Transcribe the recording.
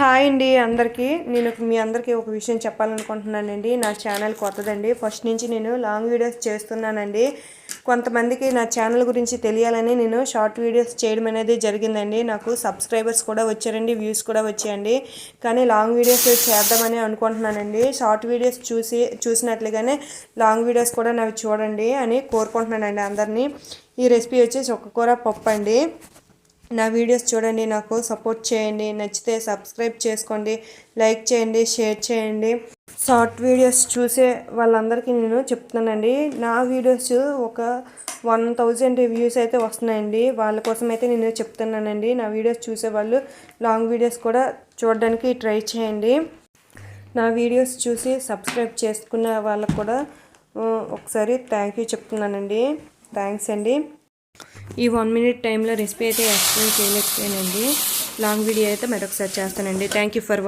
Hi అండి అందరికీ. నేను మీ అందరికీ ఒక విషయం చెప్పాలనుకుంటున్నానండి. నా ఛానల్ కొత్తదండి. ఫస్ట్ నుంచి నేను లాంగ్ వీడియోస్ చేస్తున్నానండి. కొంతమందికి నా ఛానల్ గురించి తెలియాలని నేను షార్ట్ వీడియోస్ చేయడం అనేది జరిగిందండి. నాకు సబ్స్క్రైబర్స్ కూడా వచ్చారండి వ్యూస్ కూడా వచ్చాయండి. కానీ లాంగ్ వీడియోస్ చేద్దామని అనుకుంటున్నానండి. షార్ట్ వీడియోస్ చూసి చూసినట్లుగానే లాంగ్ వీడియోస్ కూడా నాకు చూడండి అని కోరుకుంటున్నానండి అందరినీ. ఈ రెసిపీ వచ్చేసి ఒక కూర పప్పు అండి నా వీడియోస్ చూడండి నాకు సపోర్ట్ చేయండి నచ్చితే సబ్స్క్రైబ్ చేసుకోండి లైక్ చేయండి షేర్ చేయండి. షార్ట్ వీడియోస్ చూసే వాళ్ళందరికీ నేను చెప్తున్నానండి. నా వీడియోస్ ఒక వన్ థౌజండ్ వ్యూస్ అయితే వస్తున్నాయండి. వాళ్ళ కోసం అయితే నేను చెప్తున్నానండి. నా వీడియోస్ చూసే వాళ్ళు లాంగ్ వీడియోస్ కూడా చూడడానికి ట్రై చేయండి. నా వీడియోస్ చూసి సబ్స్క్రైబ్ చేసుకున్న వాళ్ళకు కూడా ఒకసారి థ్యాంక్ యూ చెప్తున్నానండి. థ్యాంక్స్ అండి. ఈ వన్ మినిట్ టైంలో రెసిపీ అయితే ఎక్స్ప్లెయిన్ చేయలేకపోయానండి. లాంగ్ వీడియో అయితే మరొకసారి చేస్తానండి. Thank you for